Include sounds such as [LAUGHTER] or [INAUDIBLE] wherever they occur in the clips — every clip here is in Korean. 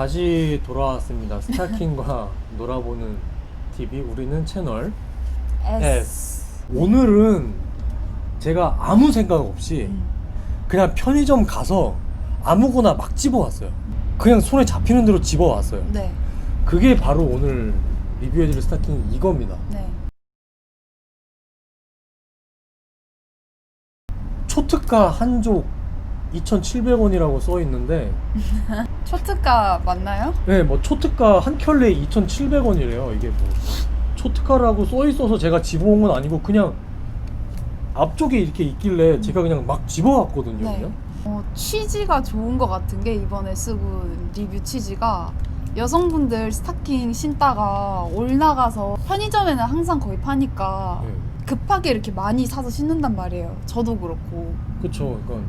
다시 돌아왔습니다. 스타킹과 [LAUGHS] 놀아보는 TV 우리는 채널 S. 오늘은 제가 아무 생각 없이 음. 그냥 편의점 가서 아무거나 막 집어왔어요. 그냥 손에 잡히는 대로 집어왔어요. 네. 그게 바로 오늘 리뷰해드릴 스타킹 이겁니다. 네. 초특가 한족 2,700원이라고 써 있는데, [LAUGHS] 초특가 맞나요? 네, 뭐 초특가 한 켤레에 2,700원이래요. 이게 뭐 초특가라고 써 있어서 제가 집어온 건 아니고 그냥 앞쪽에 이렇게 있길래 제가 그냥 막 집어왔거든요. 네. 그냥. 어, 취지가 좋은 것 같은 게 이번에 쓰고 리뷰 취지가 여성분들 스타킹 신다가 올 나가서 편의점에는 항상 거의 파니까 네. 급하게 이렇게 많이 사서 신는단 말이에요. 저도 그렇고. 그쵸. 그러니까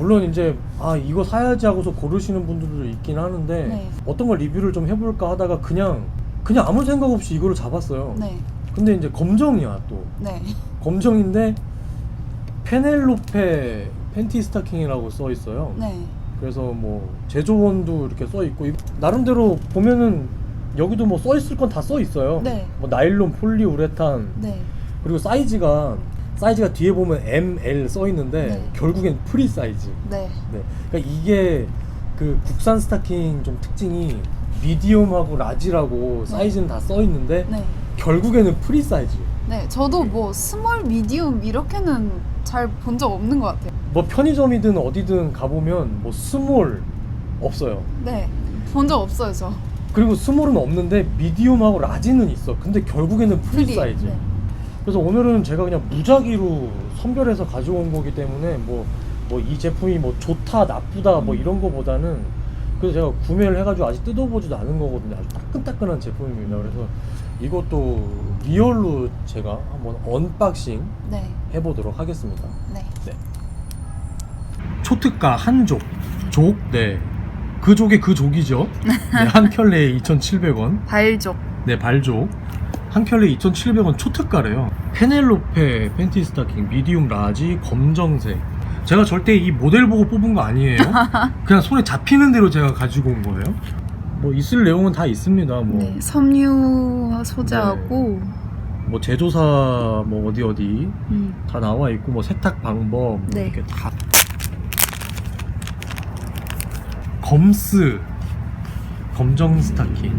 물론 이제 아 이거 사야지 하고서 고르시는 분들도 있긴 하는데 네. 어떤 걸 리뷰를 좀 해볼까 하다가 그냥 그냥 아무 생각 없이 이거를 잡았어요. 네. 근데 이제 검정이야 또 네. 검정인데 페넬로페 팬티 스타킹이라고 써 있어요. 네. 그래서 뭐 제조원도 이렇게 써 있고 이- 나름대로 보면은 여기도 뭐 써 있을 건 다 써 있어요. 네. 뭐 나일론, 폴리우레탄 네. 그리고 사이즈가 사이즈가 뒤에 보면 M, L 써 있는데 네. 결국엔 프리 사이즈. 네. 네. 그러니까 이게 그 국산 스타킹 좀 특징이 미디움하고 라지라고 네. 사이즈는 다 써 있는데 네. 결국에는 프리 사이즈. 네. 저도 뭐 스몰, 미디움 이렇게는 잘 본 적 없는 것 같아요. 뭐 편의점이든 어디든 가보면 뭐 스몰 없어요. 네. 본 적 없어요, 저. 그리고 스몰은 없는데 미디움하고 라지는 있어. 근데 결국에는 프리, 프리. 사이즈. 네. 그래서 오늘은 제가 그냥 무작위로 선별해서 가져온 거기 때문에 뭐 뭐 이 제품이 뭐 좋다 나쁘다 뭐 음. 이런 거보다는 그래서 제가 구매를 해가지고 아직 뜯어보지도 않은 거거든요. 아주 따끈따끈한 제품입니다. 그래서 이것도 리얼로 제가 한번 언박싱 네. 해보도록 하겠습니다. 네. 초특가 한족 족 네. 그 족의 그 족이죠. 네, 한 켤레에 2,700원. [LAUGHS] 발족. 네, 발족. 한 켤레 2,700원 초특가래요. 페넬로페 팬티 스타킹 미디움 라지 검정색. 제가 절대 이 모델 보고 뽑은 거 아니에요. [LAUGHS] 그냥 손에 잡히는 대로 제가 가지고 온 거예요. 뭐 있을 내용은 다 있습니다. 뭐, 네. 섬유 소재하고 뭐 제조사 뭐 어디 어디 음. 다 나와 있고 뭐 세탁 방법 뭐 네. 이렇게 다 검스 검정 스타킹의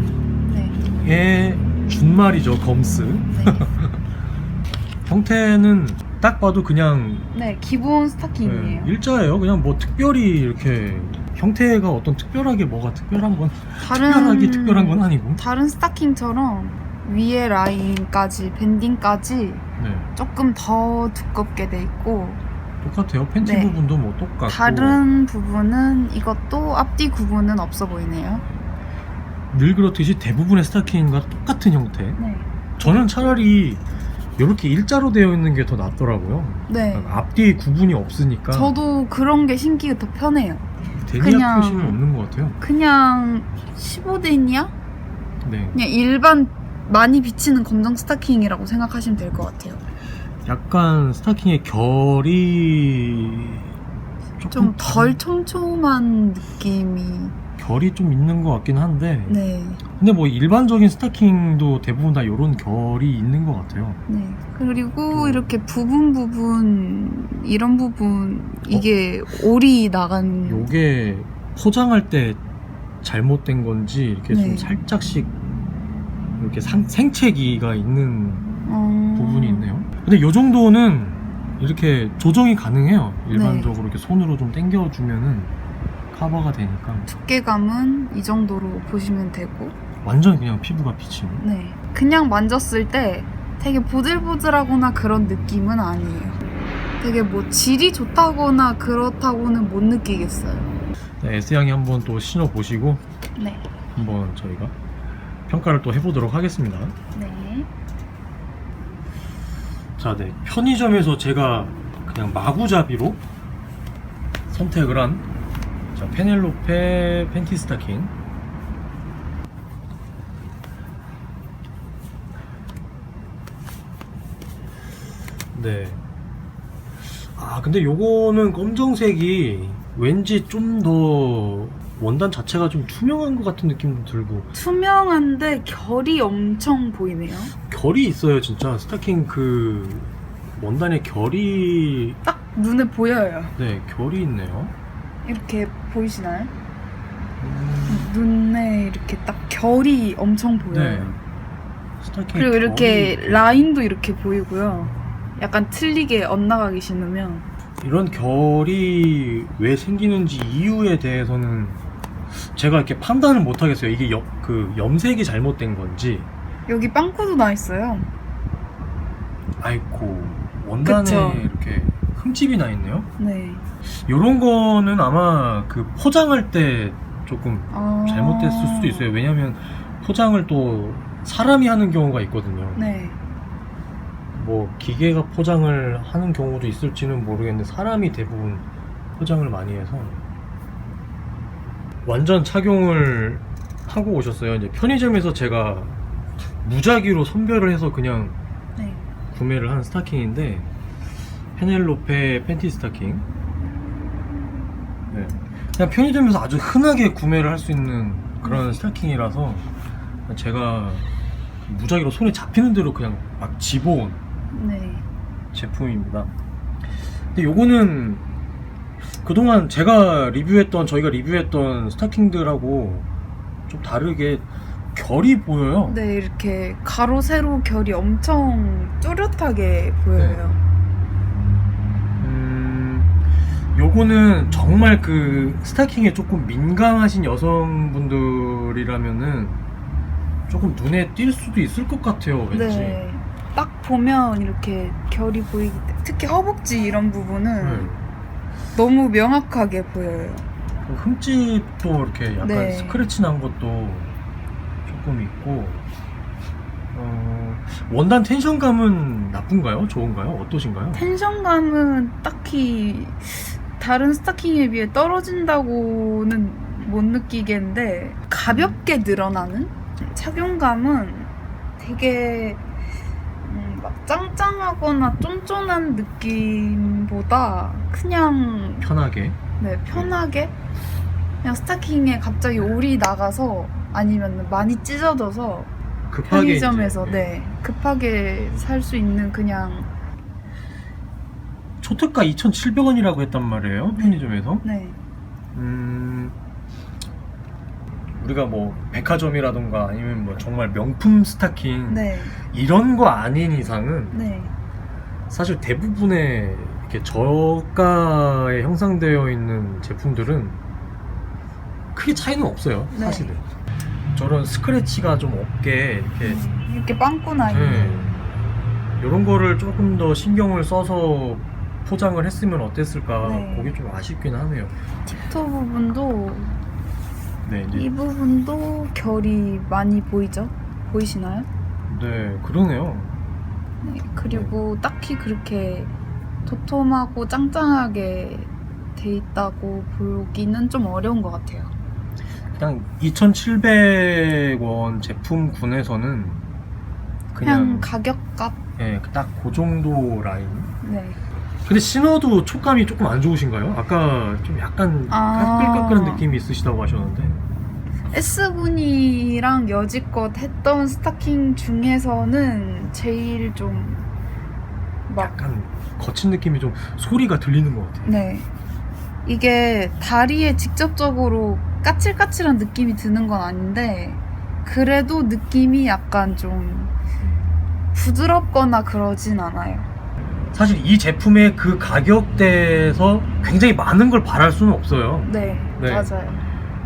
네. 준말이죠 검스 네. [LAUGHS] 형태는 딱 봐도 그냥 네, 기본 네, 스타킹이에요. 일자예요 그냥 뭐 특별히 이렇게 형태가 어떤 특별하게 뭐가 특별한 건 다른 특별하게 특별한 건 아니고 다른 스타킹처럼 위에 라인까지 밴딩까지 네 조금 더 두껍게 돼 있고 똑같아요 팬티 네. 부분도 뭐 똑같고 다른 부분은 이것도 앞뒤 구분은 없어 보이네요. 늘 그렇듯이 대부분의 스타킹과 똑같은 형태 네. 저는 차라리 이렇게 일자로 되어 있는 게 더 낫더라고요. 네. 앞뒤 구분이 없으니까 저도 그런 게 신기가 더 편해요. 그냥- 표시는 없는 것 같아요. 그냥 15데니아? 네, 그냥 일반 많이 비치는 검정 스타킹이라고 생각하시면 될 것 같아요. 약간 스타킹의 결이 조금 좀 덜 촘촘한 느낌이. 결이 좀 있는 것 같긴 한데 네. 근데 뭐 일반적인 스타킹도 대부분 다 이런 결이 있는 것 같아요. 네. 그리고 음. 이렇게 부분 부분 이런 부분 이게 올이 나간 요게 포장할 때 잘못된 건지 이렇게 좀 네. 살짝씩 이렇게 상- 생채기가 있는 어... 부분이 있네요. 근데 요 정도는 이렇게 조정이 가능해요. 일반적으로 이렇게 손으로 좀 당겨주면은 커버가 되니까 두께감은 이 정도로 보시면 되고 완전 그냥 피부가 비치는. 네. 그냥 만졌을 때 되게 보들보들하거나 그런 느낌은 아니에요. 되게 뭐 질이 좋다거나 그렇다고는 못 느끼겠어요. 네, S양이 한번 또 신어 보시고 네. 한번 저희가 평가를 또 해보도록 하겠습니다. 네. 자, 네 편의점에서 제가 그냥 마구잡이로 선택을 한 자, 페넬로페 팬티 스타킹. 네. 아 근데 요거는 검정색이 왠지 좀 더 원단 자체가 좀 투명한 것 같은 느낌도 들고 투명한데 결이 엄청 보이네요. 결이 있어요 진짜 스타킹 그 원단에 결이 딱 눈에 보여요. 네 결이 있네요 이렇게 보이시나요? 음, 눈에 이렇게 딱 결이 엄청 보여요. 네. 스타킹 그리고 이렇게 결이 라인도 이렇게 보이고요. 약간 틀리게 엇나가기 싫으면 이런 결이 왜 생기는지 이유에 대해서는 제가 이렇게 판단을 못 하겠어요 이게 여- 그 염색이 잘못된 건지 여기 빵꾸도 나 있어요. 아이고 원단에 그쵸. 이렇게 흠집이 나 있네요 네. 요런 거는 아마 그 포장할 때 조금 아... 잘못됐을 수도 있어요. 왜냐면 포장을 또 사람이 하는 경우가 있거든요. 네. 뭐 기계가 포장을 하는 경우도 있을지는 모르겠는데 사람이 대부분 포장을 많이 해서 완전 착용을 하고 오셨어요. 이제 편의점에서 제가 무작위로 선별을 해서 그냥 네. 구매를 한 스타킹인데 페넬로페 팬티 스타킹 네. 그냥 편의점에서 아주 흔하게 구매를 할 수 있는 그런 스타킹이라서 제가 무작위로 손에 잡히는 대로 그냥 막 집어온 네. 제품입니다 근데 요거는 그동안 제가 리뷰했던 저희가 리뷰했던 스타킹들하고 좀 다르게 결이 보여요 네, 이렇게 가로 세로 결이 엄청 뚜렷하게 보여요. 음, 요거는 정말 그 스타킹에 조금 민감하신 여성분들이라면은 조금 눈에 띌 수도 있을 것 같아요, 왠지. 네. 딱 보면 이렇게 결이 보이기 때문에 특히 허벅지 이런 부분은 네. 너무 명확하게 보여요. 그 흠집도 이렇게 약간 네. 스크래치 난 것도 조금 있고, 어, 원단 텐션감은 나쁜가요? 좋은가요? 어떠신가요? 텐션감은 딱히 다른 스타킹에 비해 떨어진다고는 못 느끼겠는데 가볍게 늘어나는 착용감은 되게 음, 막 짱짱하거나 쫀쫀한 느낌보다 그냥 편하게. 네, 편하게 그냥 스타킹에 갑자기 올이 나가서 아니면 많이 찢어져서 급하게. 편의점에서 이제, 네 급하게 살 수 있는 그냥 초특가 2,700원이라고 했단 말이에요, 편의점에서. 네 음, 우리가 뭐 백화점이라던가 아니면 뭐 정말 명품 스타킹 네, 이런 거 아닌 이상은 네. 사실 대부분의 이렇게 저가에 형성되어 있는 제품들은 크게 차이는 없어요 네. 사실은 저런 스크래치가 좀 없게 이렇게 음, 이렇게 빵꾸 나 있는 네. 이런 거를 조금 더 신경을 써서 포장을 했으면 어땠을까 네. 그게 좀 아쉽긴 하네요 팁토 부분도 네, 이제 이 부분도 결이 많이 보이죠? 보이시나요? 네, 그러네요. 네, 그리고 딱히 그렇게 도톰하고 짱짱하게 돼 있다고 보기는 좀 어려운 것 같아요. 그냥 2,700원 제품군에서는 그냥, 그냥 가격값? 예, 딱 그 정도 라인. 네. 근데 신어도 촉감이 조금 안 좋으신가요? 아까 좀 약간 아. 까끌까끌한 느낌이 있으시다고 하셨는데. S군이랑 여지껏 했던 스타킹 중에서는 제일 좀 막, 약간 거친 느낌이 좀 소리가 들리는 것 같아요. 네. 이게 다리에 직접적으로 까칠까칠한 느낌이 드는 건 아닌데, 그래도 느낌이 약간 좀 부드럽거나 그러진 않아요. 사실 이 제품의 그 가격대에서 굉장히 많은 걸 바랄 수는 없어요. 네, 네. 맞아요.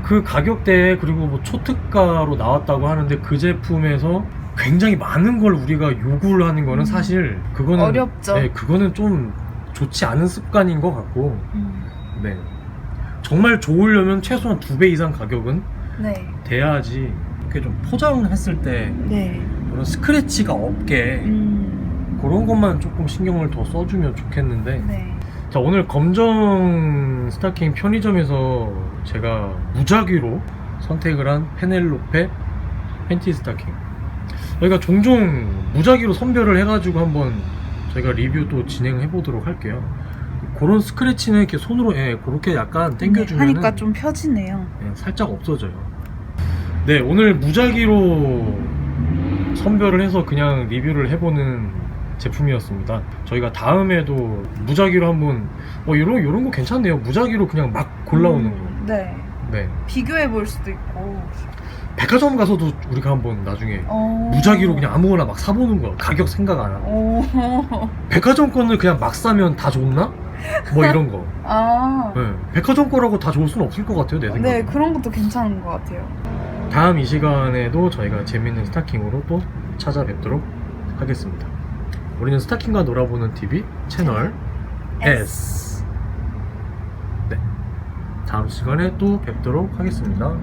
그 가격대에 그리고 뭐 초특가로 나왔다고 하는데 그 제품에서 굉장히 많은 걸 우리가 요구를 하는 거는 음. 사실 그거는 어렵죠. 네, 그거는 좀 좋지 않은 습관인 것 같고 음, 네 정말 좋으려면 최소한 두 배 이상 가격은 네, 돼야지 이렇게 좀 포장했을 때 네. 그런 스크래치가 없게 음, 그런 것만 조금 신경을 더 써주면 좋겠는데 네. 자 오늘 검정 스타킹 편의점에서 제가 무작위로 선택을 한 페넬로페 팬티 스타킹 저희가 종종 무작위로 선별을 해가지고 한번 저희가 리뷰 또 진행해 보도록 할게요 그런 스크래치는 이렇게 손으로 예, 그렇게 약간 당겨주면 하니까 좀 펴지네요. 예, 살짝 없어져요. 네, 오늘 무작위로 선별을 해서 그냥 리뷰를 해보는 제품이었습니다. 저희가 다음에도 무작위로 한번 어 이런 이런 거 괜찮네요. 무작위로 그냥 막 골라오는 거. 네. 네. 비교해 볼 수도 있고. 백화점 가서도 우리가 한번 나중에 어... 무작위로 그냥 아무거나 막 사보는 거 가격 생각 안 하고 오. 백화점 거는 그냥 막 사면 다 좋나? 뭐 이런 거 [LAUGHS] 아. 네. 백화점 거라고 다 좋을 수는 없을 것 같아요 내 생각에 네, 그런 것도 괜찮은 것 같아요. 다음 이 시간에도 저희가 재밌는 스타킹으로 또 찾아뵙도록 하겠습니다 우리는 스타킹과 놀아보는 TV 채널 S. 네. 다음 시간에 또 뵙도록 하겠습니다